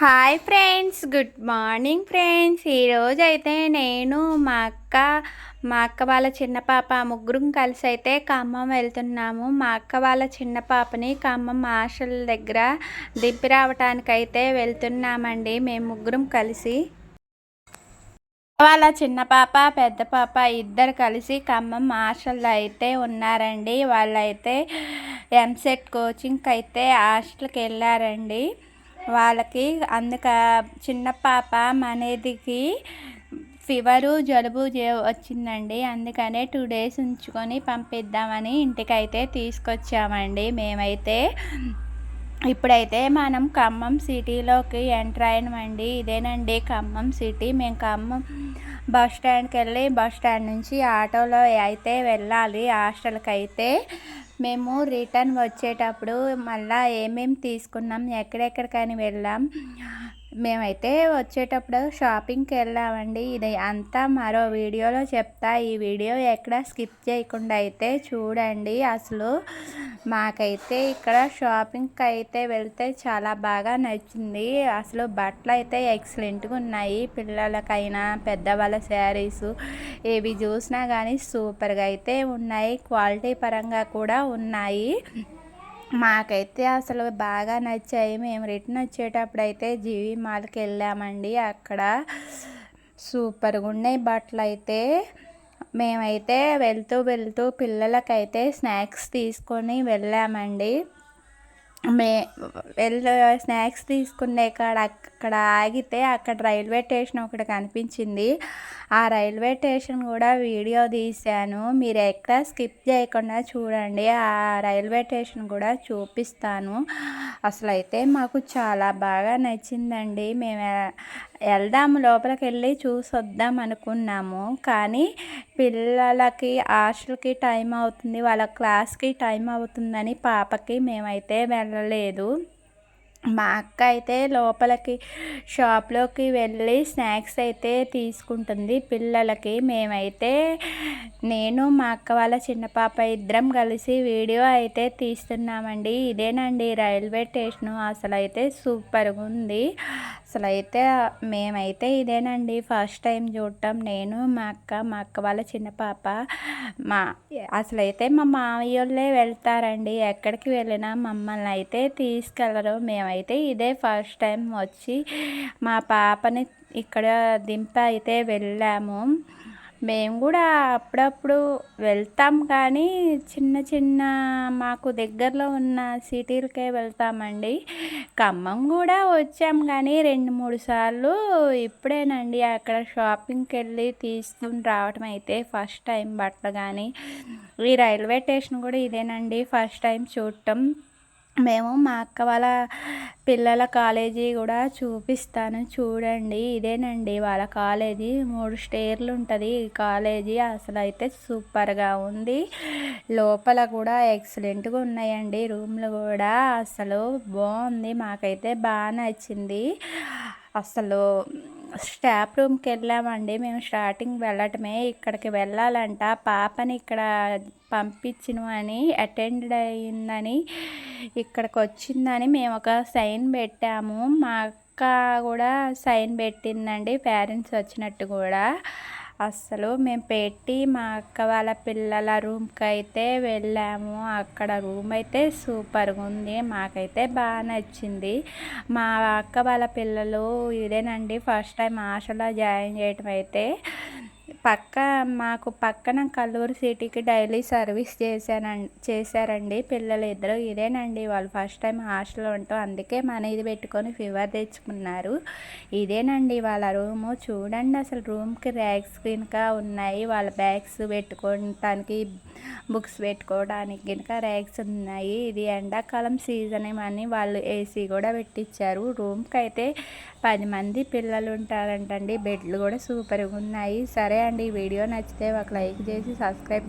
Hi friends good morning friends. ఈరోజు అయితే నేను మా అక్క మా అక్క వాళ్ళ చిన్న పాప ముగ్గురం కలిసి అయితే ఖమ్మం వెళ్తున్నాము. మా అక్క వాళ్ళ చిన్న పాపని ఖమ్మం ఆశల దగ్గర దింపి రావటానికైతే వెళ్తున్నామండి. మేము ముగ్గురం కలిసి. వాళ్ళ చిన్న పాప పెద్ద పాప ఇద్దరు కలిసి ఖమ్మం హాస్టల్లో అయితే ఉన్నారండి. వాళ్ళైతే ఎంసెట్ కోచింగ్కి అయితే హాస్టల్కి వెళ్ళారండి. వాళ్ళకి అందుక చిన్న పాప మనేదికి ఫీవరు జలుబు వచ్చిందండి. అందుకనే టూ డేస్ ఉంచుకొని పంపిద్దామని ఇంటికైతే తీసుకొచ్చామండి మేమైతే. ఇప్పుడైతే మనం ఖమ్మం సిటీలోకి ఎంటర్ అయినమండి. ఇదేనండి ఖమ్మం సిటీ. మేము ఖమ్మం బస్ స్టాండ్కి వెళ్ళి బస్ స్టాండ్ నుంచి ఆటోలో అయితే వెళ్ళాలి. హాస్టల్కి అయితే మేము రిటర్న్ వచ్చేటప్పుడు మళ్ళీ ఏమేమి తీసుకున్నాం ఎక్కడెక్కడికని వెళ్ళాం. మేమైతే వచ్చేటప్పుడు షాపింగ్కి వెళ్ళామండి. ఇది అంతా మరో వీడియోలో చెప్తా. ఈ వీడియో ఎక్కడ స్కిప్ చేయకుండా అయితే చూడండి. అసలు మాకైతే ఇక్కడ షాపింగ్కి అయితే వెళ్తే చాలా బాగా నచ్చింది. అసలు బట్టలు అయితే ఎక్సలెంట్గా ఉన్నాయి. పిల్లలకైనా పెద్దవాళ్ళ శారీస్ ఏవి చూసినా కానీ సూపర్గా అయితే ఉన్నాయి. క్వాలిటీ పరంగా కూడా ఉన్నాయి. మాకైతే అసలు బాగా నచ్చాయి. మేము రిటర్న్ వచ్చేటప్పుడు అయితే జీవి మాల్కి వెళ్ళామండి. అక్కడ సూపర్గా ఉన్నాయి బట్టలు అయితే. మేమైతే వెళ్తూ వెళ్తూ పిల్లలకైతే స్నాక్స్ తీసుకొని వెళ్ళామండి. మే వెళ్ళి స్నాక్స్ తీసుకునే కాడ అక్కడ ఆగితే అక్కడ రైల్వే స్టేషన్ ఒకటి కనిపించింది. ఆ రైల్వే స్టేషన్ కూడా వీడియో తీశాను. మీరు ఎక్కడ స్కిప్ చేయకుండా చూడండి. ఆ రైల్వే స్టేషన్ కూడా చూపిస్తాను. అసలు అయితే మాకు చాలా బాగా నచ్చిందండి. మేము వెళ్దాము లోపలికి వెళ్ళి చూసి వద్దాం అనుకున్నాము. కానీ పిల్లలకి హాస్టల్కి టైం అవుతుంది. వాళ్ళ క్లాస్కి టైం అవుతుందని పాపకి మేమైతే వెళ్ళలేదు. మా అక్క అయితే లోపలికి షాప్లోకి వెళ్ళి స్నాక్స్ అయితే తీసుకుంటుంది పిల్లలకి. మేమైతే నేను మా అక్క వాళ్ళ చిన్న పాప ఇద్దరం కలిసి వీడియో అయితే తీస్తున్నామండి. ఇదేనండి రైల్వే స్టేషను. అసలు అయితే సూపర్గా ఉంది అసలు అయితే మేమైతే ఇదేనండి ఫస్ట్ టైం చూడటం. నేను మా అక్క మా అక్క వాళ్ళ చిన్న పాప మా అసలైతే మా మామయ్య వాళ్ళే వెళ్తారండి. ఎక్కడికి వెళ్ళినా మమ్మల్ని అయితే తీసుకెళ్ళరు మేమైతే ఇదే ఫస్ట్ టైం వచ్చి మా పాపని ఇక్కడ దింప అయితే వెళ్ళాము. మేము కూడా అప్పుడప్పుడు వెళ్తాం కానీ చిన్న చిన్న మాకు దగ్గరలో ఉన్న సిటీలకే వెళ్తామండి. ఖమ్మం కూడా వచ్చాం కానీ రెండు మూడు సార్లు ఇప్పుడేనండి అక్కడ షాపింగ్కి వెళ్ళి తీసుకుని రావటం అయితే ఫస్ట్ టైం బట్టలు కానీ ఈ రైల్వే స్టేషన్ కూడా ఇదేనండి ఫస్ట్ టైం చూడటం. మేము మా అక్క వాళ్ళ పిల్లల కాలేజీ కూడా చూపిస్తాను. చూడండి ఇదేనండి వాళ్ళ కాలేజీ. మూడు స్టేర్లు ఉంటుంది. ఈ కాలేజీ అసలు అయితే సూపర్గా ఉంది. లోపల కూడా ఎక్సలెంట్గా ఉన్నాయండి. రూమ్లు కూడా అసలు బాగుంది. మాకైతే బాగా నచ్చింది. అసలు స్టాఫ్ రూమ్కి వెళ్ళామండి మేము స్టార్టింగ్ వెళ్ళటమే. ఇక్కడికి వెళ్ళాలంట. పాపని ఇక్కడ పంపించను అని అటెండ్ అయిందని ఇక్కడికి వచ్చిందని మేము ఒక సైన్ పెట్టాము. మా అక్క కూడా సైన్ పెట్టిందండి. పేరెంట్స్ వచ్చినట్టు కూడా. అస్సలు మేము పెట్టి మా అక్క వాళ్ళ పిల్లల రూమ్కి అయితే వెళ్ళాము. అక్కడ రూమ్ అయితే సూపర్గా ఉంది మాకైతే బాగా నచ్చింది. మా అక్క వాళ్ళ పిల్లలు ఇదేనండి ఫస్ట్ టైం ఆశలో జాయిన్ చేయటం అయితే పక్క మాకు పక్కన కల్లూరు సిటీకి డైలీ సర్వీస్ చేశానండి చేశారండి. పిల్లలు ఇద్దరు ఇదేనండి. వాళ్ళు ఫస్ట్ టైం హాస్టల్లో ఉంటాం అందుకే మన ఇది పెట్టుకొని ఫీవర్ తెచ్చుకున్నారు. ఇదేనండి వాళ్ళ రూము. చూడండి అసలు రూమ్కి ర్యాక్స్ ఇంకా ఉన్నాయి. వాళ్ళ బ్యాగ్స్ పెట్టుకోవటానికి బుక్స్ పెట్టుకోవడానికి కనుక ర్యాక్స్ ఉన్నాయి. ఇది ఎండాకాలం సీజన్ ఏమని వాళ్ళు ఏసీ కూడా పెట్టించారు రూమ్కి అయితే పది మంది పిల్లలు ఉంటారంటండి. బెడ్లు కూడా సూపర్గా ఉన్నాయి సరే అండి వీడియో నచ్చితే ఒక లైక్ చేసి సబ్స్క్రైబ్